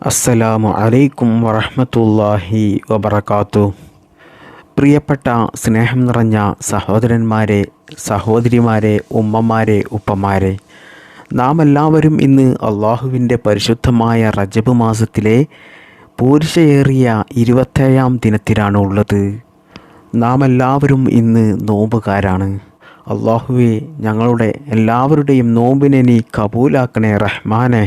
അസ്സലാമു അലൈക്കും വറഹ്മത്തുള്ളാഹി വബറകാത്തു. പ്രിയപ്പെട്ട സ്നേഹം നിറഞ്ഞ സഹോദരന്മാരെ സഹോദരിമാരെ ഉമ്മമാരെ ഉപ്പമാരെ നാം എല്ലാവരും ഇന്ന് അള്ളാഹുവിന്റെ പരിശുദ്ധമായ റജബ് മാസത്തിലെ പൂരുഷയേറിയ ഇരുപത്തേഴാം ദിനത്തിലാണ് ഉള്ളത്. നാം എല്ലാവരും ഇന്ന് നോമ്പുകാരാണ്. അള്ളാഹുവെ ഞങ്ങളുടെ എല്ലാവരുടെയും നോമ്പിനെ നീ കബൂലാക്കണേ റഹ്മാനെ.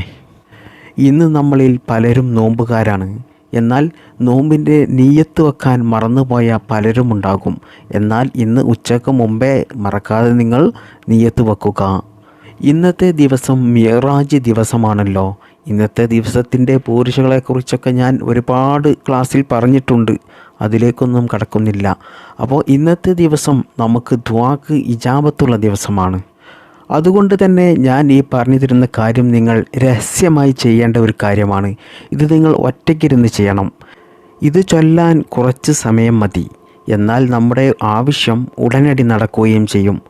ഇന്ന് നമ്മളിൽ പലരും നോമ്പുകാരാണ്. എന്നാൽ നോമ്പിന്റെ നീയത്ത് വെക്കാൻ മറന്നുപോയ പലരും ഉണ്ടാകും. എന്നാൽ ഇന്ന് ഉച്ചയ്ക്ക് മുമ്പേ മറക്കാതെ നിങ്ങൾ നീയത്ത് വെക്കുക. ഇന്നത്തെ ദിവസം മിയറാജ് ദിവസമാണല്ലോ. ഇന്നത്തെ ദിവസത്തിന്റെ പൂരുഷകളെക്കുറിച്ചൊക്കെ ഞാൻ ഒരുപാട് ക്ലാസ്സിൽ പറഞ്ഞിട്ടുണ്ട്. അതിലേക്കൊന്നും കടക്കുന്നില്ല. അപ്പോൾ ഇന്നത്തെ ദിവസം നമുക്ക് ദ്വാക്ക് ഇജാബത്തുള്ള ദിവസമാണ്. അതുകൊണ്ട് തന്നെ ഞാൻ ഈ പറഞ്ഞു തരുന്ന കാര്യം നിങ്ങൾ രഹസ്യമായി ചെയ്യേണ്ട ഒരു കാര്യമാണ്. ഇത് നിങ്ങൾ ഒറ്റയ്ക്കിരുന്ന് ചെയ്യണം. ഇത് ചൊല്ലാൻ കുറച്ച് സമയം മതി. എന്നാൽ നമ്മുടെ ആവശ്യം ഉടനടി നടക്കുകയും ചെയ്യും.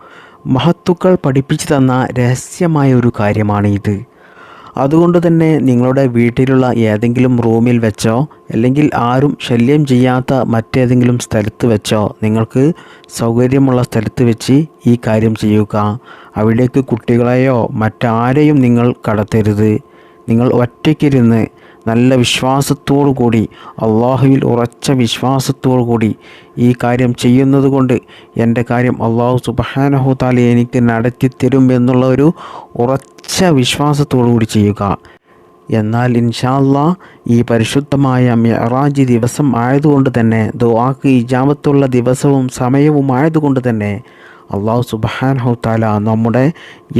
മഹത്തുക്കൾ പഠിപ്പിച്ചു തന്ന രഹസ്യമായ ഒരു കാര്യമാണ് ഇത് അതുകൊണ്ട് തന്നെ നിങ്ങളുടെ വീട്ടിലുള്ള ഏതെങ്കിലും റൂമിൽ വെച്ചോ അല്ലെങ്കിൽ ആരും ശല്യം ചെയ്യാത്ത മറ്റേതെങ്കിലും സ്ഥലത്ത് വെച്ചോ നിങ്ങൾക്ക് സൗകര്യമുള്ള സ്ഥലത്ത് വെച്ച് ഈ കാര്യം ചെയ്യുക. അവിടേക്ക് കുട്ടികളെയോ മറ്റാരെയും നിങ്ങൾ കടത്തരുത്. നിങ്ങൾ ഒറ്റയ്ക്കിരുന്ന് നല്ല വിശ്വാസത്തോടു കൂടി അള്ളാഹുവിൽ ഉറച്ച വിശ്വാസത്തോടു കൂടി ഈ കാര്യം ചെയ്യുന്നത് കൊണ്ട് എന്റെ കാര്യം അള്ളാഹു സുബഹാനഹു താല എനിക്ക് നടത്തി തരും എന്നുള്ള ഒരു ഉറച്ച വിശ്വാസത്തോടു കൂടി ചെയ്യുക. എന്നാൽ ഇൻഷാല്ലാ ഈ പരിശുദ്ധമായ മെഹറാജ് ദിവസം ആയതുകൊണ്ട് തന്നെ ദുആക്ക് ഇജാമത്തുള്ള ദിവസവും സമയവും ആയതുകൊണ്ട് തന്നെ അള്ളാഹു താല നമ്മുടെ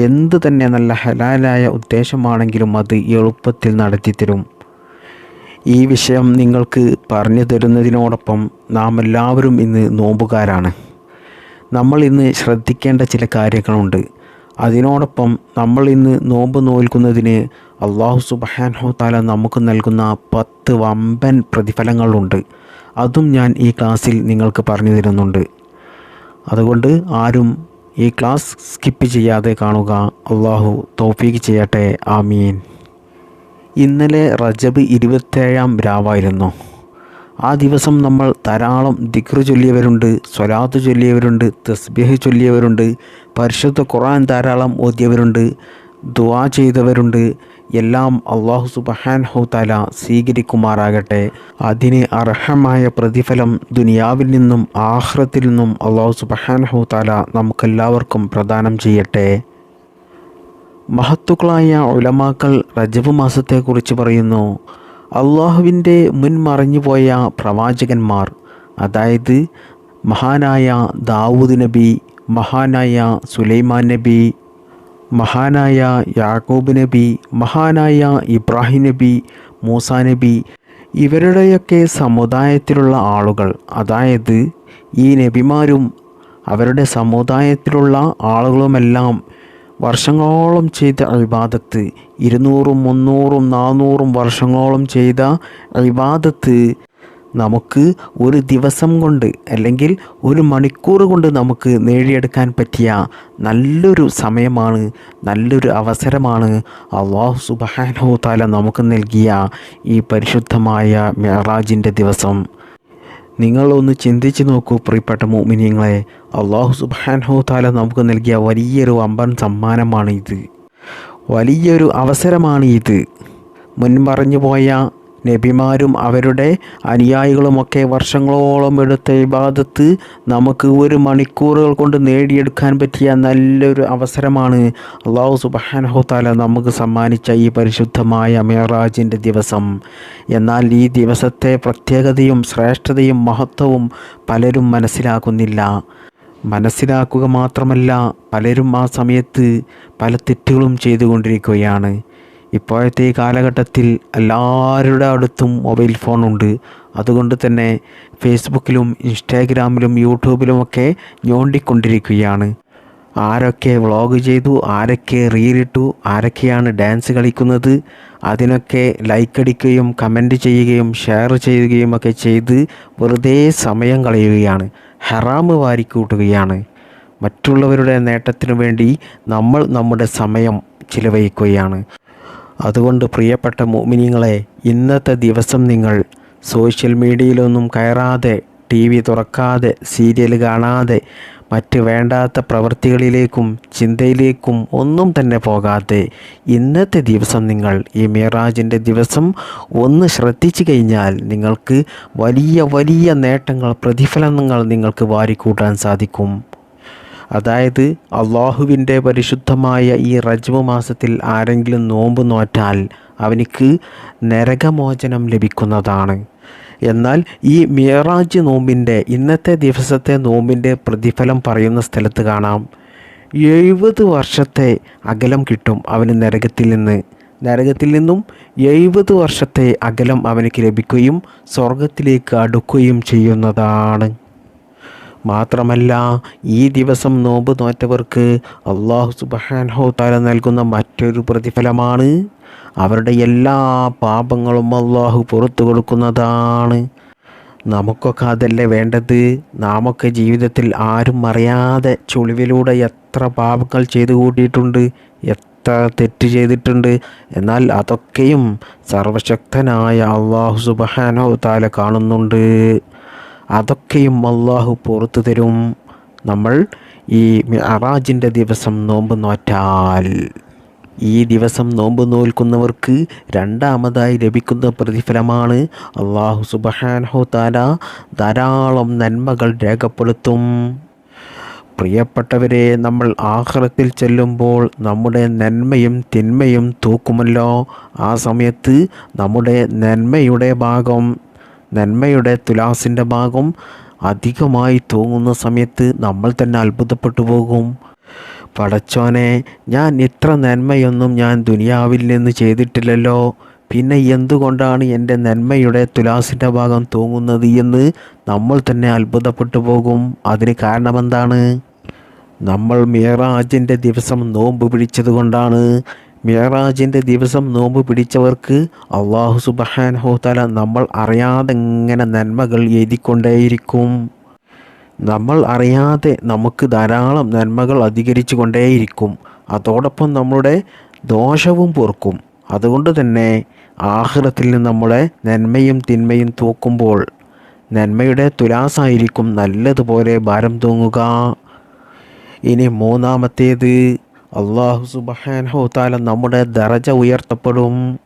എന്ത് തന്നെ നല്ല ഹലാലായ ഉദ്ദേശമാണെങ്കിലും അത് എളുപ്പത്തിൽ നടത്തിത്തരും ഈ വിഷയം നിങ്ങൾക്ക് പറഞ്ഞു തരുന്നതിനോടൊപ്പം നാം എല്ലാവരും ഇന്ന് നോമ്പുകാരാണ്. നമ്മൾ ഇന്ന് ശ്രദ്ധിക്കേണ്ട ചില കാര്യങ്ങളുണ്ട്. അതിനോടൊപ്പം നമ്മൾ ഇന്ന് നോമ്പ് നോൽക്കുന്നതിന് അള്ളാഹു സുബാൻഹു താല നമുക്ക് നൽകുന്ന പത്ത് വമ്പൻ പ്രതിഫലങ്ങളുണ്ട്. അതും ഞാൻ ഈ ക്ലാസ്സിൽ നിങ്ങൾക്ക് പറഞ്ഞു തരുന്നുണ്ട്. അതുകൊണ്ട് ആരും ഈ ക്ലാസ് സ്കിപ്പ് ചെയ്യാതെ കാണുക. അള്ളാഹു തോഫീക്ക് ചെയ്യട്ടെ. ആമീൻ. ഇന്നലെ റജബ് ഇരുപത്തേഴാം രാവായിരുന്നു. ആ ദിവസം നമ്മൾ ധാരാളം ദിക്റ് ചൊല്ലിയവരുണ്ട് സ്വലാത്ത് ചൊല്ലിയവരുണ്ട് തസ്ബീഹ് ചൊല്ലിയവരുണ്ട് പരിശുദ്ധ ഖുർആൻ ധാരാളം ഓതിയവരുണ്ട് ദുആ ചെയ്തവരുണ്ട്. എല്ലാം അള്ളാഹു സുബഹാൻ ഹൗതാല സ്വീകരിക്കുമാറാകട്ടെ. അതിന് അർഹമായ പ്രതിഫലം ദുനിയാവിൽ നിന്നും ആഹ്റത്തിൽ നിന്നും അള്ളാഹു സുബഹാൻ ഹൗതാല നമുക്കെല്ലാവർക്കും പ്രദാനം ചെയ്യട്ടെ. മഹത്തുക്കളായ ഉലമാക്കൾ റജബ് മാസത്തെക്കുറിച്ച് പറയുന്നു. അള്ളാഹുവിന്റെ മുൻ മറഞ്ഞുപോയ പ്രവാചകന്മാർ അതായത് മഹാനായ ദാവൂദ് നബി മഹാനായ സുലൈമാൻ നബി മഹാനായ യാക്കൂബ് നബി മഹാനായ ഇബ്രാഹിം നബി മൂസ നബി ഇവരുടെയൊക്കെ സമുദായത്തിലുള്ള ആളുകൾ അതായത് ഈ നബിമാരും അവരുടെ സമുദായത്തിലുള്ള ആളുകളുമെല്ലാം വർഷങ്ങളോളം ചെയ്ത ഇബാദത്ത് ഇരുന്നൂറും മുന്നൂറും നാനൂറും വർഷങ്ങളോളം ചെയ്ത ഇബാദത്ത് നമുക്ക് ഒരു ദിവസം കൊണ്ട് അല്ലെങ്കിൽ ഒരു മണിക്കൂർ കൊണ്ട് നമുക്ക് നേടിയെടുക്കാൻ പറ്റിയ നല്ലൊരു സമയമാണ് നല്ലൊരു അവസരമാണ് അള്ളാഹു സുബാനോ താല നമുക്ക് നൽകിയ ഈ പരിശുദ്ധമായ മെഹറാജിന്റെ ദിവസം. നിങ്ങളൊന്ന് ചിന്തിച്ച് നോക്കൂ പ്രിയപ്പെട്ട മോമിനിയങ്ങളെ. അള്ളാഹു സുബാൻഹു താല നമുക്ക് നൽകിയ വലിയൊരു അമ്പൻ സമ്മാനമാണ് ഇത് വലിയൊരു അവസരമാണ് ഇത് മുൻപറഞ്ഞു പോയ നബിമാരും അവരുടെ അനുയായികളുമൊക്കെ വർഷങ്ങളോളം എടുത്ത ഇബാദത്ത് നമുക്ക് ഒരു മണിക്കൂറുകൾ കൊണ്ട് നേടിയെടുക്കാൻ പറ്റിയ നല്ലൊരു അവസരമാണ്. അള്ളാഹു സുബാനഹുത്താല നമുക്ക് സമ്മാനിച്ച ഈ പരിശുദ്ധമായ മേറാജിന്റെ ദിവസം. എന്നാൽ ഈ ദിവസത്തെ പ്രത്യേകതയും ശ്രേഷ്ഠതയും മഹത്വവും പലരും മനസ്സിലാക്കുന്നില്ല. മനസ്സിലാക്കുക മാത്രമല്ല പലരും ആ സമയത്ത് പല തെറ്റുകളും ചെയ്തുകൊണ്ടിരിക്കുകയാണ്. ഇപ്പോഴത്തെ ഈ കാലഘട്ടത്തിൽ എല്ലാവരുടെ അടുത്തും മൊബൈൽ ഫോണുണ്ട് അതുകൊണ്ട് തന്നെ ഫേസ്ബുക്കിലും ഇൻസ്റ്റാഗ്രാമിലും യൂട്യൂബിലുമൊക്കെ ഞോണ്ടിക്കൊണ്ടിരിക്കുകയാണ്. ആരൊക്കെ വ്ളോഗ് ചെയ്തു ആരൊക്കെ റീലിട്ടു ആരൊക്കെയാണ് ഡാൻസ് കളിക്കുന്നത് അതിനൊക്കെ ലൈക്ക് അടിക്കുകയും കമന്റ് ചെയ്യുകയും ഷെയർ ചെയ്യുകയും ഒക്കെ ചെയ്ത് വെറുതെ സമയം കളയുകയാണ്. ഹറാമ് വാരിക്കൂട്ടുകയാണ്. മറ്റുള്ളവരുടെ നേട്ടത്തിനു വേണ്ടി നമ്മൾ നമ്മുടെ സമയം ചിലവഴിക്കുകയാണ്. അതുകൊണ്ട് പ്രിയപ്പെട്ട മോമിനിങ്ങളെ ഇന്നത്തെ ദിവസം നിങ്ങൾ സോഷ്യൽ മീഡിയയിലൊന്നും കയറാതെ ടി വി തുറക്കാതെ സീരിയൽ കാണാതെ മറ്റ് വേണ്ടാത്ത പ്രവൃത്തികളിലേക്കും ചിന്തയിലേക്കും ഒന്നും തന്നെ പോകാതെ ഇന്നത്തെ ദിവസം നിങ്ങൾ ഈ മിറാജിന്റെ ദിവസം ഒന്ന് ശ്രദ്ധിച്ചു കഴിഞ്ഞാൽ നിങ്ങൾക്ക് വലിയ വലിയ നേട്ടങ്ങൾ പ്രതിഫലങ്ങൾ നിങ്ങൾക്ക് വാരിക്കൂട്ടാൻ സാധിക്കും. അതായത് അള്ളാഹുവിന്റെ പരിശുദ്ധമായ ഈ റജ്മ മാസത്തിൽ ആരെങ്കിലും നോമ്പ് നോറ്റാൽ അവനിക്ക് നരകമോചനം ലഭിക്കുന്നതാണ്. എന്നാൽ ഈ മിയറാജ് നോമ്പിന്റെ ഇന്നത്തെ ദിവസത്തെ നോമ്പിന്റെ പ്രതിഫലം പറയുന്ന സ്ഥലത്ത് കാണാം. എഴുപത് വർഷത്തെ അകലം കിട്ടും അവന് നരകത്തിൽ നിന്ന്. നരകത്തിൽ നിന്നും എഴുപത് വർഷത്തെ അകലം അവനക്ക് ലഭിക്കുകയും സ്വർഗത്തിലേക്ക് അടുക്കുകയും ചെയ്യുന്നതാണ്. മാത്രമല്ല ഈ ദിവസം നോമ്പ് നോറ്റവർക്ക് അള്ളാഹു സുബാൻഹോ താല നൽകുന്ന മറ്റൊരു പ്രതിഫലമാണ്. അവരുടെ എല്ലാ പാപങ്ങളും അള്ളാഹു പുറത്തു കൊടുക്കുന്നതാണ്. നമുക്കൊക്കെ അതല്ലേ വേണ്ടത്? നാമൊക്കെ ജീവിതത്തിൽ ആരും അറിയാതെ ചുളിവിലൂടെ എത്ര പാപങ്ങൾ ചെയ്തു കൂട്ടിയിട്ടുണ്ട് എത്ര തെറ്റ് ചെയ്തിട്ടുണ്ട്. എന്നാൽ അതൊക്കെയും സർവശക്തനായ അള്ളാഹു സുബാനോ താല കാണുന്നുണ്ട്. അതൊക്കെയും അള്ളാഹു പുറത്തു തരും. നമ്മൾ ഈ അറാജിന്റെ ദിവസം നോമ്പ് നോറ്റാൽ. ഈ ദിവസം നോമ്പ് നോൽക്കുന്നവർക്ക് രണ്ടാമതായി ലഭിക്കുന്ന പ്രതിഫലമാണ് അള്ളാഹു സുബഹാൻഹോ താല ധാരാളം നന്മകൾ രേഖപ്പെടുത്തും. പ്രിയപ്പെട്ടവരെ നമ്മൾ ആഹ്റത്തിൽ ചെല്ലുമ്പോൾ നമ്മുടെ നന്മയും തിന്മയും തൂക്കുമല്ലോ. ആ സമയത്ത് നമ്മുടെ നന്മയുടെ ഭാഗം നന്മയുടെ തുലാസിന്റെ ഭാഗം അധികമായി തൂങ്ങുന്ന സമയത്ത് നമ്മൾ തന്നെ അത്ഭുതപ്പെട്ടു പോകും. പടച്ചോനെ ഞാൻ ഇത്ര നന്മയൊന്നും ഞാൻ ദുനിയാവിൽ നിന്ന് ചെയ്തിട്ടില്ലല്ലോ. പിന്നെ എന്തുകൊണ്ടാണ് എന്റെ നന്മയുടെ തുലാസിന്റെ ഭാഗം തൂങ്ങുന്നത് എന്ന് നമ്മൾ തന്നെ അത്ഭുതപ്പെട്ടു പോകും? അതിന് കാരണമെന്താണ്? നമ്മൾ മിയറാജിന്റെ ദിവസം നോമ്പ് പിടിച്ചത് കൊണ്ടാണ് മിയറാജിന്റെ ദിവസം നോമ്പ് പിടിച്ചവർക്ക് അള്ളാഹു സുബഹാൻ ഹോത്തല നമ്മൾ അറിയാതെ എങ്ങനെ നന്മകൾ എഴുതിക്കൊണ്ടേയിരിക്കും. നമ്മൾ അറിയാതെ നമുക്ക് ധാരാളം നന്മകൾ അധികരിച്ചു കൊണ്ടേയിരിക്കും അതോടൊപ്പം നമ്മുടെ ദോഷവും പൊറുക്കും. അതുകൊണ്ട് തന്നെ ആഹ്റത്തിൽ നമ്മളെ നന്മയും തിന്മയും തൂക്കുമ്പോൾ നന്മയുടെ തുലാസായിരിക്കും നല്ലതുപോലെ ഭാരം തൂങ്ങുക. ഇനി മൂന്നാമത്തേത് അള്ളാഹു സുബഹാൻഹു താല നമ്മുടെ ദറജ ഉയർത്തപ്പെടും.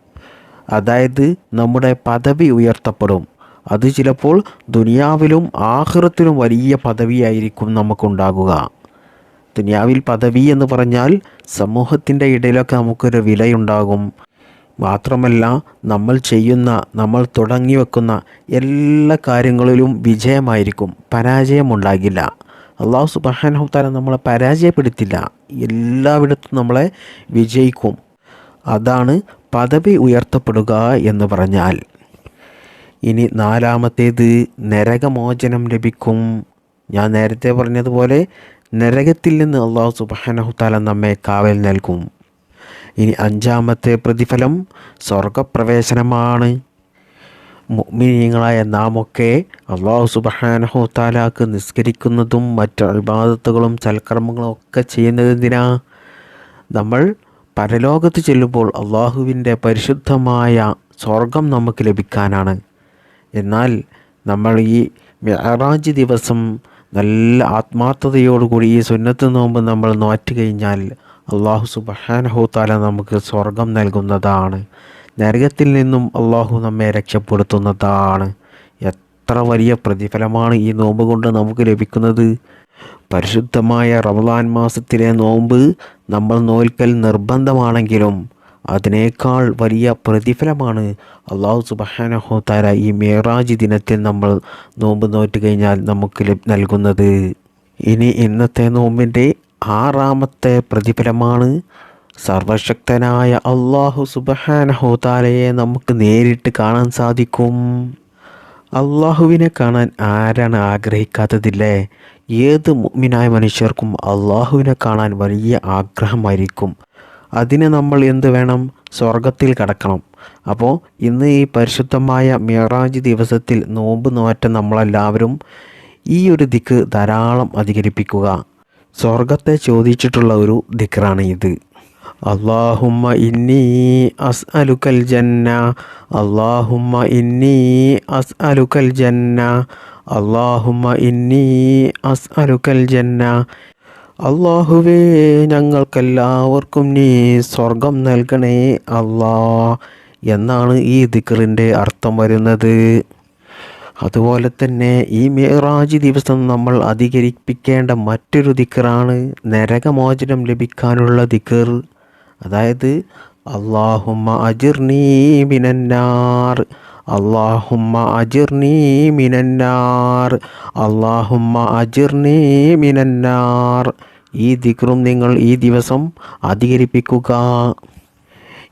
അതായത് നമ്മുടെ പദവി ഉയർത്തപ്പെടും. അത് ചിലപ്പോൾ ദുനിയാവിലും ആഹൃത്തിലും വലിയ പദവിയായിരിക്കും നമുക്കുണ്ടാകുക. ദുനിയാവിൽ പദവി എന്ന് പറഞ്ഞാൽ സമൂഹത്തിന്റെ ഇടയിലൊക്കെ നമുക്കൊരു വിലയുണ്ടാകും. മാത്രമല്ല നമ്മൾ ചെയ്യുന്ന നമ്മൾ തുടങ്ങി വെക്കുന്ന എല്ലാ കാര്യങ്ങളിലും വിജയമായിരിക്കും പരാജയമുണ്ടാകില്ല. അള്ളാഹു സുബാനഹുത്താല നമ്മളെ പരാജയപ്പെടുത്തില്ല. എല്ലായിടത്തും നമ്മളെ വിജയിക്കും. അതാണ് പദവി ഉയർത്തപ്പെടുക എന്ന് പറഞ്ഞാൽ. ഇനി നാലാമത്തേത് നരകമോചനം ലഭിക്കും. ഞാൻ നേരത്തെ പറഞ്ഞതുപോലെ നരകത്തിൽ നിന്ന് അള്ളാഹു സുബാനഹുത്താല നമ്മെ കാവൽ നൽകും. ഇനി അഞ്ചാമത്തെ പ്രതിഫലം സ്വർഗപ്രവേശനമാണ് മുഗ്മിനീയങ്ങളായ നാമൊക്കെ അള്ളാഹു സുബഹാനഹു താലാക്ക് നിസ്കരിക്കുന്നതും മറ്റു അഭിബാധത്തുകളും സൽക്കർമ്മങ്ങളും ഒക്കെ ചെയ്യുന്നതെന്തിനാ? നമ്മൾ പരലോകത്ത് ചെല്ലുമ്പോൾ അള്ളാഹുവിന്റെ പരിശുദ്ധമായ സ്വർഗം നമുക്ക് ലഭിക്കാനാണ്. എന്നാൽ നമ്മൾ ഈ മെഹറാജ് ദിവസം നല്ല ആത്മാർത്ഥതയോടുകൂടി ഈ സുന്നത്ത് നോമ്പ് നമ്മൾ നോറ്റുകഴിഞ്ഞാൽ അള്ളാഹു സുബഹാനഹു താല നമുക്ക് സ്വർഗം നൽകുന്നതാണ്. നരകത്തിൽ നിന്നും അള്ളാഹു നമ്മെ രക്ഷപ്പെടുത്തുന്നതാണ്. എത്ര വലിയ പ്രതിഫലമാണ് ഈ നോമ്പ് കൊണ്ട് നമുക്ക് ലഭിക്കുന്നത്? പരിശുദ്ധമായ റമദാൻ മാസത്തിലെ നോമ്പ് നമ്മൾ നോൽക്കൽ നിർബന്ധമാണെങ്കിലും അതിനേക്കാൾ വലിയ പ്രതിഫലമാണ് അള്ളാഹു സുബഹാനഹു താര ഈ മേറാജ് ദിനത്തിൽ നമ്മൾ നോമ്പ് നോറ്റ് കഴിഞ്ഞാൽ നമുക്ക് നൽകുന്നത്. ഇനി ഇന്നത്തെ നോമ്പിന്റെ ആറാമത്തെ പ്രതിഫലമാണ് സർവശക്തനായ അള്ളാഹു സുബഹാനഹോതാലയെ നമുക്ക് നേരിട്ട് കാണാൻ സാധിക്കും. അള്ളാഹുവിനെ കാണാൻ ആരാണ് ആഗ്രഹിക്കാത്തതില്ലേ? ഏത് മുഗ്മിനായ മനുഷ്യർക്കും അള്ളാഹുവിനെ കാണാൻ വലിയ ആഗ്രഹമായിരിക്കും. അതിന് നമ്മൾ എന്ത് വേണം? സ്വർഗത്തിൽ കടക്കണം. അപ്പോൾ ഇന്ന് ഈ പരിശുദ്ധമായ മിറാജ് ദിവസത്തിൽ നോമ്പ് നോറ്റ നമ്മളെല്ലാവരും ഈ ഒരു ദിക്ക് ധാരാളം അധികരിപ്പിക്കുക. സ്വർഗത്തെ ചോദിച്ചിട്ടുള്ള ഒരു ദിക്കറാണ് ഇത്. അള്ളാഹുമ്മ ഇന്നി അസ് അലുക്കൽ ജന്ന അള്ളാഹുമ്മ ഇന്നി അസ് അലുക്കൽ ജന്ന അള്ളാഹുമ്മ ഇന്നി അസ് അലുക്കൽ ജന്ന. അള്ളാഹുവേ ഞങ്ങൾക്കെല്ലാവർക്കും നീ സ്വർഗം നൽകണേ അള്ളാ എന്നാണ് ഈ ദിക്കറിന്റെ അർത്ഥം വരുന്നത്. അതുപോലെ തന്നെ ഈ മിറാജ് ദിവസം നമ്മൾ അധികരിപ്പിക്കേണ്ട മറ്റൊരു ദിക്കറാണ് നരകമോചനം ലഭിക്കാനുള്ള ദിക്കർ അതായത് അള്ളാഹുമ്മ അജിർനീ മിനന്നാർ അള്ളാഹുമ്മ അജിർനീ മിനന്നാർ അള്ളാഹുമ്മ അജിർനീ മിനന്നാർ. ഈ ദിക്റും നിങ്ങൾ ഈ ദിവസം അധികരിപ്പിക്കുക.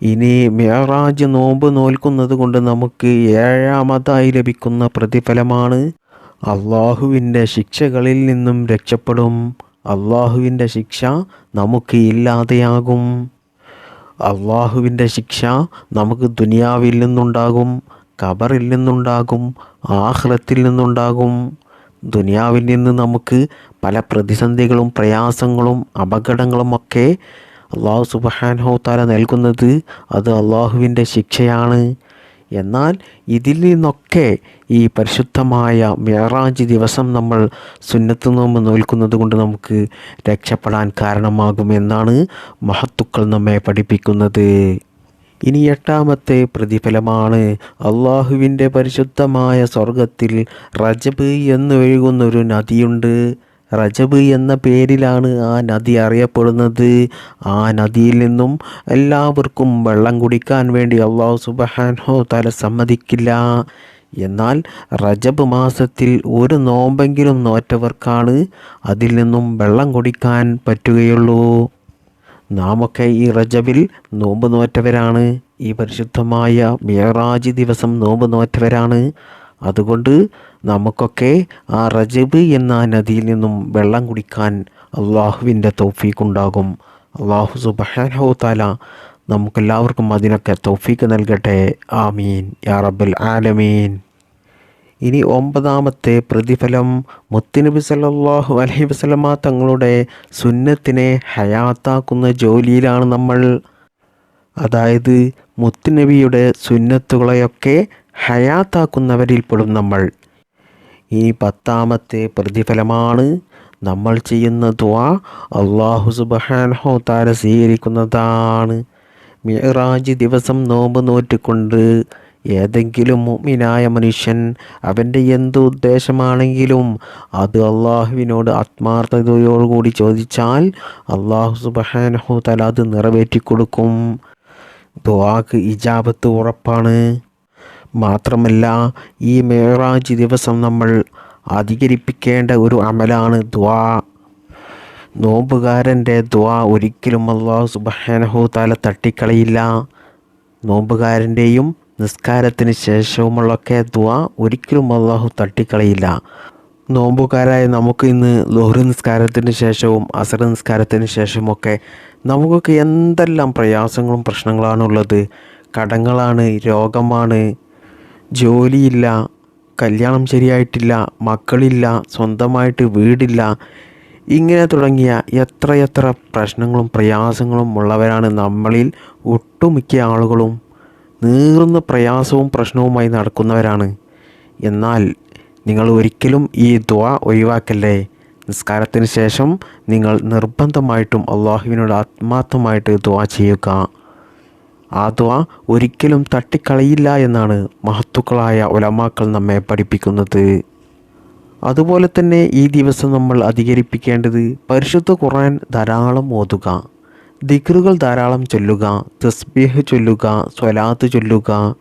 ഇനി മേറാജ് നോമ്പ് നോൽക്കുന്നത് കൊണ്ട് നമുക്ക് ഏഴാമതായി ലഭിക്കുന്ന പ്രതിഫലമാണ് അള്ളാഹുവിന്റെ ശിക്ഷകളിൽ നിന്നും രക്ഷപ്പെടും. അള്ളാഹുവിന്റെ ശിക്ഷ നമുക്ക് ഇല്ലാതെയാകും. അള്ളാഹുവിന്റെ ശിക്ഷ നമുക്ക് ദുനിയാവിൽ നിന്നുണ്ടാകും ഖബറിൽ നിന്നുണ്ടാകും ആഹ്ലത്തിൽ നിന്നുണ്ടാകും. ദുനിയാവിൽ നിന്ന് നമുക്ക് പല പ്രതിസന്ധികളും പ്രയാസങ്ങളും അപകടങ്ങളും ഒക്കെ അള്ളാഹു സുബഹാനഹോ താല നൽകുന്നത് അത് അള്ളാഹുവിന്റെ ശിക്ഷയാണ്. എന്നാൽ ഇതിൽ നിന്നൊക്കെ ഈ പരിശുദ്ധമായ മേറാജ് ദിവസം നമ്മൾ സുന്നത്ത് നോമ്പ് നോൽക്കുന്നത് കൊണ്ട് നമുക്ക് രക്ഷപ്പെടാൻ കാരണമാകുമെന്നാണ് മഹത്തുക്കൾ നമ്മെ പഠിപ്പിക്കുന്നത്. ഇനി എട്ടാമത്തെ പ്രതിഫലമാണ് അള്ളാഹുവിന്റെ പരിശുദ്ധമായ സ്വർഗത്തിൽ റജബ് എന്ന് എന്നൊഴുകുന്നൊരു നദിയുണ്ട്. റജബ് എന്ന പേരിലാണ് ആ നദി അറിയപ്പെടുന്നത്. ആ നദിയിൽ നിന്നും എല്ലാവർക്കും വെള്ളം കുടിക്കാൻ വേണ്ടി അള്ളാഹു സുബഹാൻഹോ തല സമ്മതിക്കില്ല. എന്നാൽ റജബ് മാസത്തിൽ ഒരു നോമ്പെങ്കിലും നോറ്റവർക്കാണ് അതിൽ നിന്നും വെള്ളം കുടിക്കാൻ പറ്റുകയുള്ളൂ. നാമൊക്കെ ഈ റജബിൽ നോമ്പ് നോറ്റവരാണ്. ഈ പരിശുദ്ധമായ മിയറാജ് ദിവസം നോമ്പ് നോറ്റവരാണ്. അതുകൊണ്ട് നമുക്കൊക്കെ ആ റജബ് എന്ന നദിയിൽ നിന്നും വെള്ളം കുടിക്കാൻ അള്ളാഹുവിന്റെ തൗഫീഖുണ്ടാകും അള്ളാഹു സുബാനഹു താല നമുക്കെല്ലാവർക്കും അതിനൊക്കെ തൗഫീഖ് നൽകട്ടെ. ആമീൻ. യാ റബ്ബൽ ആലമീൻ. ഇനി ഒമ്പതാമത്തെ പ്രതിഫലം. മുത്തുനബി സല്ലല്ലാഹു അലഹി വസ്ലമ തങ്ങളുടെ സുന്നത്തിനെ ഹയാത്താക്കുന്ന ജോലിയിലാണ് നമ്മൾ. അതായത് മുത്തുനബിയുടെ സുന്നത്തുകളെയൊക്കെ ഹയാത്താക്കുന്നവരിൽപ്പെടും നമ്മൾ. ഈ പത്താമത്തെ പ്രതിഫലമാണ് നമ്മൾ ചെയ്യുന്ന ദ്വാ അള്ളാഹു സുബാൻഹോ താര സ്വീകരിക്കുന്നതാണ്. മിറാജ് ദിവസം നോമ്പ് നോറ്റിക്കൊണ്ട് ഏതെങ്കിലും മുഅ്മിനായ മനുഷ്യൻ അവന്റെ എന്ത് ഉദ്ദേശമാണെങ്കിലും അത് അള്ളാഹുവിനോട് ആത്മാർത്ഥതയോടുകൂടി ചോദിച്ചാൽ അള്ളാഹു സുബഹാനഹു തല അത് നിറവേറ്റി കൊടുക്കും ദ്വാക്ക് ഇജാബത്ത് ഉറപ്പാണ്. മാത്രമല്ല ഈ മേറാജ് ദിവസം നമ്മൾ അധികരിപ്പിക്കേണ്ട ഒരു അമലാണ് ദ്വാ നോമ്പുകാരന്റെ ദ്വാ ഒരിക്കലും അള്ളാഹു സുബഹാനഹു താല തട്ടിക്കളയില്ല. നോമ്പുകാരന്റെയും നിസ്കാരത്തിന് ശേഷവുമുള്ളൊക്കെ ദ്വാ ഒരിക്കലും അള്ളാഹു തട്ടിക്കളയില്ല. നോമ്പുകാരായ നമുക്ക് ഇന്ന് ലോഹറി നിസ്കാരത്തിന് ശേഷവും അസർ നിസ്കാരത്തിന് ശേഷമൊക്കെ നമുക്കൊക്കെ എന്തെല്ലാം പ്രയാസങ്ങളും പ്രശ്നങ്ങളാണുള്ളത്. കടങ്ങളാണ് രോഗമാണ് ജോലിയില്ല കല്യാണം ശരിയായിട്ടില്ല മക്കളില്ല സ്വന്തമായിട്ട് വീടില്ല. ഇങ്ങനെ തുടങ്ങിയ എത്രയെത്ര പ്രശ്നങ്ങളും പ്രയാസങ്ങളും ഉള്ളവരാണ് നമ്മളിൽ ഒട്ടുമിക്ക ആളുകളും. നീറുന്ന പ്രയാസവും പ്രശ്നവുമായി നടക്കുന്നവരാണ്. എന്നാൽ നിങ്ങൾ ഒരിക്കലും ഈ ദ്വ ഒഴിവാക്കല്ലേ? നിസ്കാരത്തിന് ശേഷം നിങ്ങൾ നിർബന്ധമായിട്ടും അള്ളാഹുവിനോട് ആത്മാർത്ഥമായിട്ട് ദ്വ ചെയ്യുക. ആ ഒരിക്കലും തട്ടിക്കളയില്ല എന്നാണ് മഹത്തുക്കളായ ഒലമാക്കൾ നമ്മെ പഠിപ്പിക്കുന്നത്. അതുപോലെ തന്നെ ഈ ദിവസം നമ്മൾ അധികരിപ്പിക്കേണ്ടത് പരിശുദ്ധ ഖുറാൻ ധാരാളം ഓതുക ദിക്റുകൾ ധാരാളം ചൊല്ലുക തസ്ബീഹ് ചൊല്ലുക സ്വലാത്ത് ചൊല്ലുക.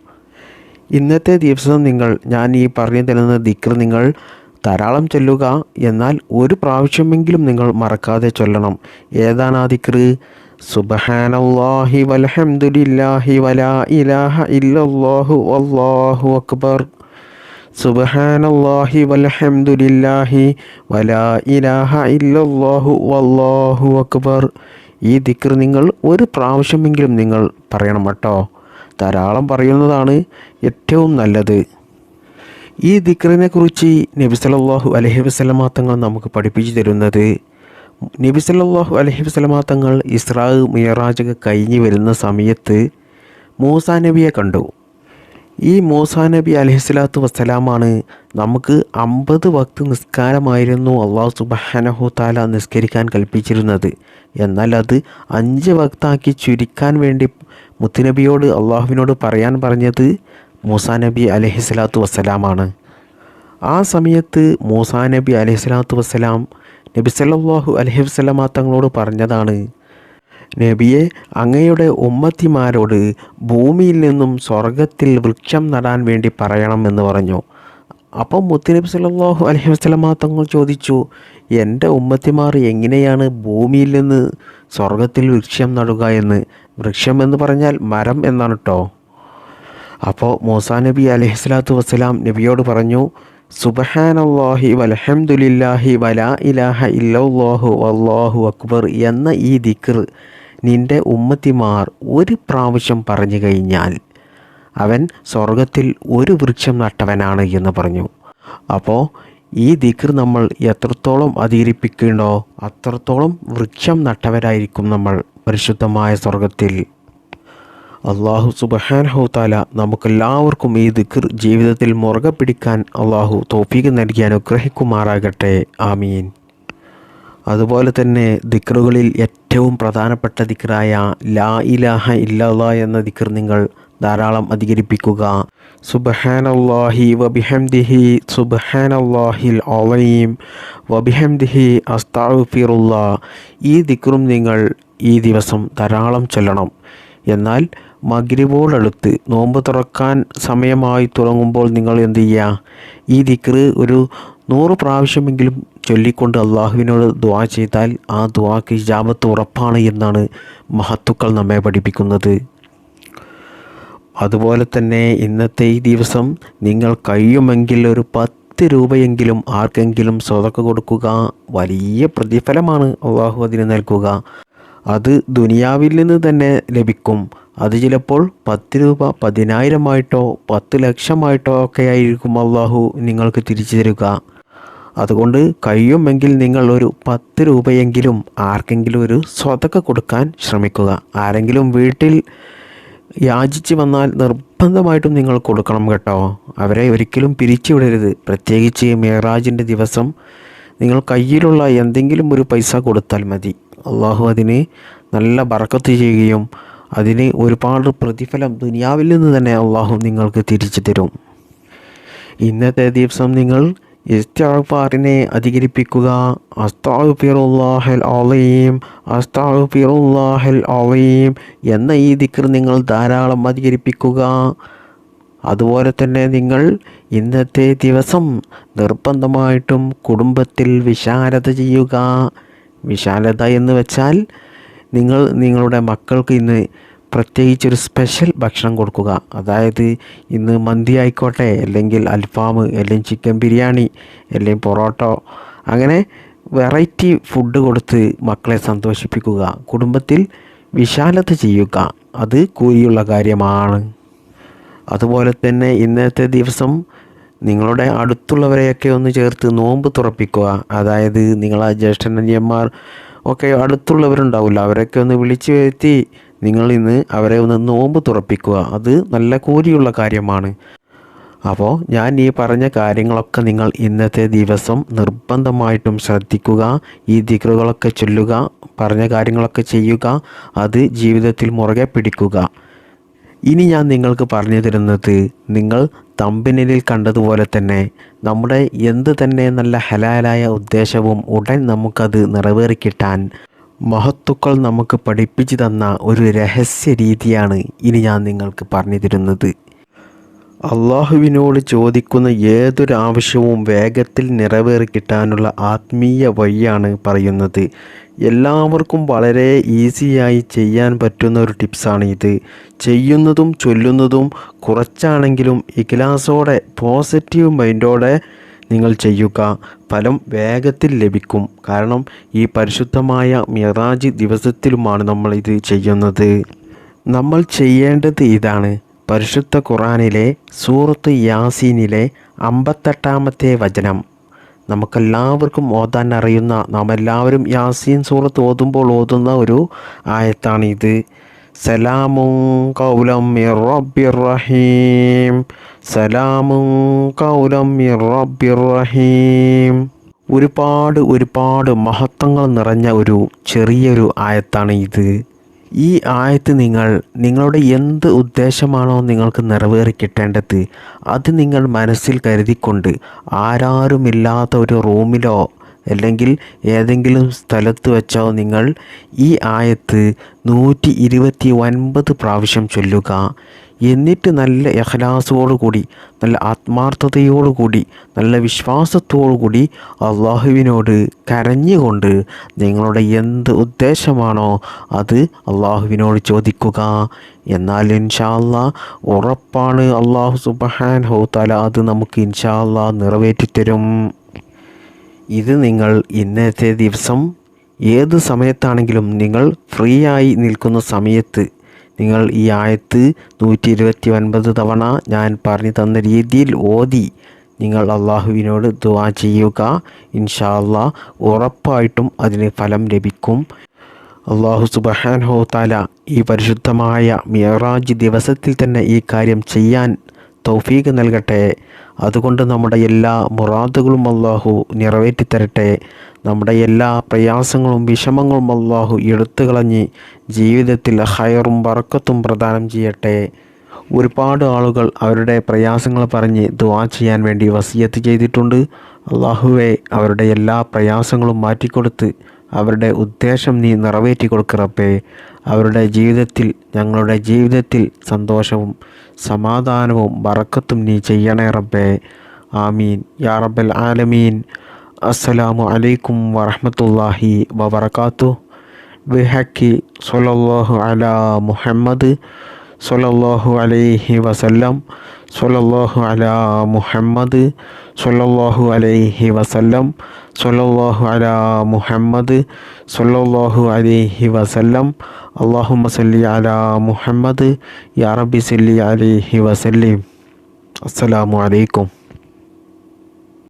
ഇന്നത്തെ ദിവസം നിങ്ങൾ ഞാൻ ഈ പറഞ്ഞു തരുന്ന ദിക്ർ നിങ്ങൾ ധാരാളം ചൊല്ലുക എന്നാൽ ഒരു പ്രാവശ്യമെങ്കിലും നിങ്ങൾ മറക്കാതെ ചൊല്ലണം. ഏതാണ് ആ ദിക്ർ സുബഹാനല്ലാഹി വൽഹംദുലില്ലാഹി വലാ ഇലാഹ ഇല്ലല്ലാഹു വല്ലാഹു അക്ബർ. സുബഹാനല്ലാഹി വൽഹംദുലില്ലാഹി വലാ ഇലാഹ ഇല്ലല്ലാഹു വല്ലാഹു അക്ബർ. ഈ ദിക്ർ നിങ്ങൾ ഒരു പ്രാവശ്യമെങ്കിലും നിങ്ങൾ പറയണം കേട്ടോ. ധാരാളം പറയുന്നതാണ് ഏറ്റവും നല്ലത്. ഈ ദിക്റിനെ കുറിച്ച് നബി സല്ലല്ലാഹു അലൈഹി വസല്ലമ തങ്ങൾ നമുക്ക് പഠിപ്പിച്ചു തരുന്നത് നബി സല്ലാഹു അലൈഹി വസല്ലമ തങ്ങൾ ഇസ്രാ മിയറാജൊക്കെ കഴിഞ്ഞു വരുന്ന സമയത്ത് മൂസാ നബിയെ കണ്ടു. ഈ മൂസാ നബി അലഹിസ്ലാത്തു വസ്സലാമാണ് നമുക്ക് അമ്പത് വക്ത് നിസ്കാരമായിരുന്നു അള്ളാഹു സുബഹാനഹു താല നിസ്കരിക്കാൻ കൽപ്പിച്ചിരുന്നത്. എന്നാൽ അത് അഞ്ച് വക്താക്കി ചുരുക്കാൻ വേണ്ടി മുത്തുനബിയോട് അള്ളാഹുവിനോട് പറയാൻ പറഞ്ഞത് മൂസാ നബി അലഹിസ്ലാത്തു വസ്സലാമാണ്. ആ സമയത്ത് മൂസാ നബി അലഹിസ്ലാത്തു വസ്സലാം നബി സല്ലാഹു അലഹി വസ്ലമ തങ്ങളോട് പറഞ്ഞതാണ് നബിയെ അങ്ങയുടെ ഉമ്മത്തിമാരോട് ഭൂമിയിൽ നിന്നും സ്വർഗത്തിൽ വൃക്ഷം നടാൻ വേണ്ടി പറയണമെന്ന് പറഞ്ഞു. അപ്പം മുത്തനബി സല്ലാഹു അലഹി വസ്ലമ തങ്ങൾ ചോദിച്ചു എന്റെ ഉമ്മത്തിമാർ എങ്ങനെയാണ് ഭൂമിയിൽ നിന്ന് സ്വർഗത്തിൽ വൃക്ഷം നടുക എന്ന്? വൃക്ഷം എന്ന് പറഞ്ഞാൽ മരം എന്നാണ് കേട്ടോ അപ്പോൾ മൂസാ നബി അലഹി സ്വലാത്തു വസ്സലാം നബിയോട് പറഞ്ഞു സുബഹാനല്ലാഹി വലഹംദുലില്ലാഹി വലാ ഇലാഹ ഇല്ലാഹു വല്ലാഹു അക്ബർ എന്ന ഈ ദിക്ർ നിന്റെ ഉമ്മത്തിമാർ ഒരു പ്രാവശ്യം പറഞ്ഞു കഴിഞ്ഞാൽ അവൻ സ്വർഗത്തിൽ ഒരു വൃക്ഷം നട്ടവനാണ് എന്ന് പറഞ്ഞു. അപ്പോൾ ഈ ദിക്ർ നമ്മൾ എത്രത്തോളം അധികരിപ്പിക്കണ്ടോ അത്രത്തോളം വൃക്ഷം നട്ടവരായിരിക്കും നമ്മൾ പരിശുദ്ധമായ സ്വർഗത്തിൽ അള്ളാഹു സുബഹാൻഹു താല നമുക്കെല്ലാവർക്കും ഈ ദിക്കർ ജീവിതത്തിൽ മുറുകെ പിടിക്കാൻ അള്ളാഹു തോഫീക്ക് നൽകി അനുഗ്രഹിക്കുമാറാകട്ടെ. ആമീൻ. അതുപോലെ തന്നെ ദിക്കറുകളിൽ ഏറ്റവും പ്രധാനപ്പെട്ട ദിക്കറായ ലാ ഇലാഹ ഇല്ല എന്ന ദിക്കർ നിങ്ങൾ ധാരാളം അധികരിപ്പിക്കുക. സുബഹാനല്ലാഹി വബിഹംദിഹി സുബഹാനല്ലാഹിൽ അലീം വബിഹംദിഹി അസ്താഫിറുള്ള ഈ ദിക്കറും നിങ്ങൾ ഈ ദിവസം ധാരാളം ചൊല്ലണം. എന്നാൽ മഗ്രിബോടടുത്ത് നോമ്പ് തുറക്കാൻ സമയമായി തുടങ്ങുമ്പോൾ നിങ്ങൾ എന്ത് ചെയ്യുക ഈ ദിക്റ് ഒരു നൂറ് പ്രാവശ്യമെങ്കിലും ചൊല്ലിക്കൊണ്ട് അള്ളാഹുവിനോട് ദ്വാ ചെയ്താൽ ആ ദ്വാക്ക് ഇജാബത്ത് ഉറപ്പാണ് എന്നാണ് മഹത്തുക്കൾ നമ്മെ പഠിപ്പിക്കുന്നത്. അതുപോലെ തന്നെ ഇന്നത്തെ ഈ ദിവസം നിങ്ങൾ കഴിയുമെങ്കിൽ ഒരു പത്ത് രൂപയെങ്കിലും ആർക്കെങ്കിലും സ്വതക്ക കൊടുക്കുക വലിയ പ്രതിഫലമാണ് അള്ളാഹു അതിന് നൽകുക. അത് ദുനിയാവിൽ നിന്ന് തന്നെ ലഭിക്കും. അത് ചിലപ്പോൾ പത്ത് രൂപ പതിനായിരമായിട്ടോ പത്ത് ലക്ഷമായിട്ടോ ഒക്കെ ആയിരിക്കും അള്ളാഹു നിങ്ങൾക്ക് തിരിച്ചു തരിക. അതുകൊണ്ട് കഴിയുമെങ്കിൽ നിങ്ങൾ ഒരു പത്ത് രൂപയെങ്കിലും ആർക്കെങ്കിലും ഒരു സ്വതക്ക കൊടുക്കാൻ ശ്രമിക്കുക. ആരെങ്കിലും വീട്ടിൽ യാചിച്ച് വന്നാൽ നിർബന്ധമായിട്ടും നിങ്ങൾ കൊടുക്കണം കേട്ടോ. അവരെ ഒരിക്കലും പിരിച്ചു പിരിച്ചുവിടരുത്. പ്രത്യേകിച്ച് മേറാജിന്റെ ദിവസം നിങ്ങൾ കയ്യിലുള്ള എന്തെങ്കിലും ഒരു പൈസ കൊടുത്താൽ മതി. അള്ളാഹു അതിന് നല്ല ബറക്കത്ത് ചെയ്യുകയും അതിന് ഒരുപാട് പ്രതിഫലം ദുനിയാവിൽ നിന്ന് തന്നെ അള്ളാഹു നിങ്ങൾക്ക് തിരിച്ചു തരും. ഇന്നത്തെ ദിവസം നിങ്ങൾ ഇസ്താഫാറിനെ അധികരിപ്പിക്കുക. അസ്താഫിറുല്ലാഹൽ അലീം അസ്താഫിറുല്ലാഹൽ അലീം എന്ന ഈ ദിക്കർ നിങ്ങൾ ധാരാളം അധികരിപ്പിക്കുക. അതുപോലെ തന്നെ നിങ്ങൾ ഇന്നത്തെ ദിവസം നിർബന്ധമായിട്ടും കുടുംബത്തിൽ വിശാലത ചെയ്യുക. വിശാലത എന്ന് വെച്ചാൽ നിങ്ങൾ നിങ്ങളുടെ മക്കൾക്ക് ഇന്ന് പ്രത്യേകിച്ചൊരു സ്പെഷ്യൽ ഭക്ഷണം കൊടുക്കുക. അതായത് ഇന്ന് മന്തി ആയിക്കോട്ടെ അല്ലെങ്കിൽ അൽഫാം അല്ലെങ്കിൽ ചിക്കൻ ബിരിയാണി അല്ലെങ്കിൽ പൊറോട്ട അങ്ങനെ വെറൈറ്റി ഫുഡ് കൊടുത്ത് മക്കളെ സന്തോഷിപ്പിക്കുക. കുടുംബത്തിൽ വിശാലത ചെയ്യുക. അത് കൂലിയുള്ള കാര്യമാണ്. അതുപോലെ തന്നെ ഇന്നത്തെ ദിവസം നിങ്ങളുടെ അടുത്തുള്ളവരെയൊക്കെ ഒന്ന് ചേർത്ത് നോമ്പ് തുറപ്പിക്കുക. അതായത് നിങ്ങളെ ജ്യേഷ്ഠനന്യന്മാർ ഒക്കെ അടുത്തുള്ളവരുണ്ടാവില്ല അവരൊക്കെ ഒന്ന് വിളിച്ചു വരുത്തി നിങ്ങൾ ഇന്ന് അവരെ ഒന്ന് നോമ്പ് തുറപ്പിക്കുക. അത് നല്ല കൂലിയുള്ള കാര്യമാണ്. അപ്പോൾ ഞാൻ ഈ പറഞ്ഞ കാര്യങ്ങളൊക്കെ നിങ്ങൾ ഇന്നത്തെ ദിവസം നിർബന്ധമായിട്ടും ശ്രദ്ധിക്കുക. ഈ ദിക്റുകളൊക്കെ ചൊല്ലുക. പറഞ്ഞ കാര്യങ്ങളൊക്കെ ചെയ്യുക. അത് ജീവിതത്തിൽ മുറുകെ പിടിക്കുക. ഇനി ഞാൻ നിങ്ങൾക്ക് പറഞ്ഞു തരുന്നത് നിങ്ങൾ തമ്പിനിലിൽ കണ്ടതുപോലെ തന്നെ നമ്മുടെ എന്ത് തന്നെ നല്ല ഹലാലായ ഉദ്ദേശവും ഉടൻ നമുക്കത് നിറവേറിക്കിട്ടാൻ മഹത്തുക്കൾ നമുക്ക് പഠിപ്പിച്ചു തന്ന ഒരു രഹസ്യ രീതിയാണ് ഇനി ഞാൻ നിങ്ങൾക്ക് പറഞ്ഞു തരുന്നത്. അള്ളാഹുവിനോട് ചോദിക്കുന്ന ഏതൊരു ആവശ്യവും വേഗത്തിൽ നിറവേറി കിട്ടാനുള്ള ആത്മീയ വഴിയാണ് പറയുന്നത്. എല്ലാവർക്കും വളരെ ഈസിയായി ചെയ്യാൻ പറ്റുന്ന ഒരു ടിപ്സാണ് ഇത് ചെയ്യുന്നതും ചൊല്ലുന്നതും കുറച്ചാണെങ്കിലും ഇഖ്ലാസോടെ പോസിറ്റീവ് മൈൻഡോടെ നിങ്ങൾ ചെയ്യുക. ഫലം വേഗത്തിൽ ലഭിക്കും. കാരണം ഈ പരിശുദ്ധമായ മിറാജ് ദിവസത്തിലുമാണ് നമ്മൾ ഇത് ചെയ്യുന്നത്. നമ്മൾ ചെയ്യേണ്ടത് ഇതാണ്. പരിശുദ്ധ ഖുറാനിലെ സൂറത്ത് യാസീനിലെ അമ്പത്തെട്ടാമത്തെ വചനം. നമുക്കെല്ലാവർക്കും ഓതാൻ അറിയുന്ന നാം എല്ലാവരും യാസീൻ സൂറത്ത് ഓതുമ്പോൾ ഓതുന്ന ഒരു ആയത്താണിത്. സലാമും കൗലം റഹീം. സലാമും കൗലം റഹീം. ഒരുപാട് ഒരുപാട് മഹത്വങ്ങൾ നിറഞ്ഞ ഒരു ചെറിയൊരു ആയത്താണ് ഇത് ഈ ആയത്ത് നിങ്ങൾ നിങ്ങളുടെ എന്ത് ഉദ്ദേശമാണോ നിങ്ങൾക്ക് നിറവേറി കിട്ടേണ്ടത് അത് നിങ്ങൾ മനസ്സിൽ കരുതിക്കൊണ്ട് ആരാരുമില്ലാത്ത ഒരു റൂമിലോ അല്ലെങ്കിൽ ഏതെങ്കിലും സ്ഥലത്ത് വെച്ചോ നിങ്ങൾ ഈ ആയത്ത് നൂറ്റി ഇരുപത്തി ഒൻപത് പ്രാവശ്യം ചൊല്ലുക. എന്നിട്ട് നല്ല കൂടി നല്ല ആത്മാർത്ഥതയോടുകൂടി നല്ല വിശ്വാസത്തോടുകൂടി അള്ളാഹുവിനോട് കരഞ്ഞുകൊണ്ട് നിങ്ങളുടെ എന്ത് ഉദ്ദേശമാണോ അത് അള്ളാഹുവിനോട് ചോദിക്കുക. എന്നാൽ ഇൻഷാല്ല ഉറപ്പാണ് അള്ളാഹു സുബഹാൻ ഹോത്താല അത് നമുക്ക് ഇൻഷാല്ല നിറവേറ്റിത്തരും. ഇത് നിങ്ങൾ ഇന്നത്തെ ദിവസം ഏത് സമയത്താണെങ്കിലും നിങ്ങൾ ഫ്രീ ആയി നിൽക്കുന്ന സമയത്ത് നിങ്ങൾ ഈ ആയത്ത് നൂറ്റി ഇരുപത്തി ഒൻപത് തവണ ഞാൻ പറഞ്ഞു തന്ന രീതിയിൽ ഓതി. നിങ്ങൾ അള്ളാഹുവിനോട് ദുവാ ചെയ്യുക. ഇൻഷാ ഉറപ്പായിട്ടും അതിന് ഫലം ലഭിക്കും. അള്ളാഹു സുബഹാൻ ഹോത്താല ഈ പരിശുദ്ധമായ മിയറാജ് ദിവസത്തിൽ തന്നെ ഈ കാര്യം ചെയ്യാൻ തൗഫീഖ് നൽകട്ടെ. അതുകൊണ്ട് നമ്മുടെ എല്ലാ മുറാദുകളും അള്ളാഹു നിറവേറ്റിത്തരട്ടെ. നമ്മുടെ എല്ലാ പ്രയാസങ്ങളും വിഷമങ്ങളും അള്ളാഹു എടുത്തു കളഞ്ഞ് ജീവിതത്തിൽ ഹയറും വറക്കത്തും പ്രദാനം ചെയ്യട്ടെ. ഒരുപാട് ആളുകൾ അവരുടെ പ്രയാസങ്ങൾ പറഞ്ഞ് ദുവാ ചെയ്യാൻ വേണ്ടി വസിയത്ത് ചെയ്തിട്ടുണ്ട്. അള്ളാഹുവെ അവരുടെ എല്ലാ പ്രയാസങ്ങളും മാറ്റിക്കൊടുത്ത് അവരുടെ ഉദ്ദേശം നീ നിറവേറ്റി കൊടുക്കറപ്പേ അവരുടെ ജീവിതത്തിൽ ഞങ്ങളുടെ ജീവിതത്തിൽ സന്തോഷവും സമാധാനവും വറക്കത്തും നീ ചെയ്യണേ റബ്ബേ. ആമീൻ. യാ റബ്ബൽ ആലമീൻ. അസ്സലാമു അലൈക്കും വറഹമത്തല്ലാഹി വബർക്കാത്തു ബിഹക്കി സൊലല്ലാഹു അല മുഹമ്മദ് സൊലല്ലാഹു അലൈഹി വസല്ലം സൊലല്ലാഹു അല മുഹമ്മദ് സൊല്ലാഹു അലൈഹി വസല്ലം സൊല്ലാഹു അല മുഹമ്മദ് സൊല്ലാഹു അലൈഹി വസല്ലം. അള്ളാഹു സല്ലി അല മുഹമ്മദ് യാ റബ്ബി സല്ലി അലൈഹി വസല്ലിം. അസ്സലാമു അലൈക്കും.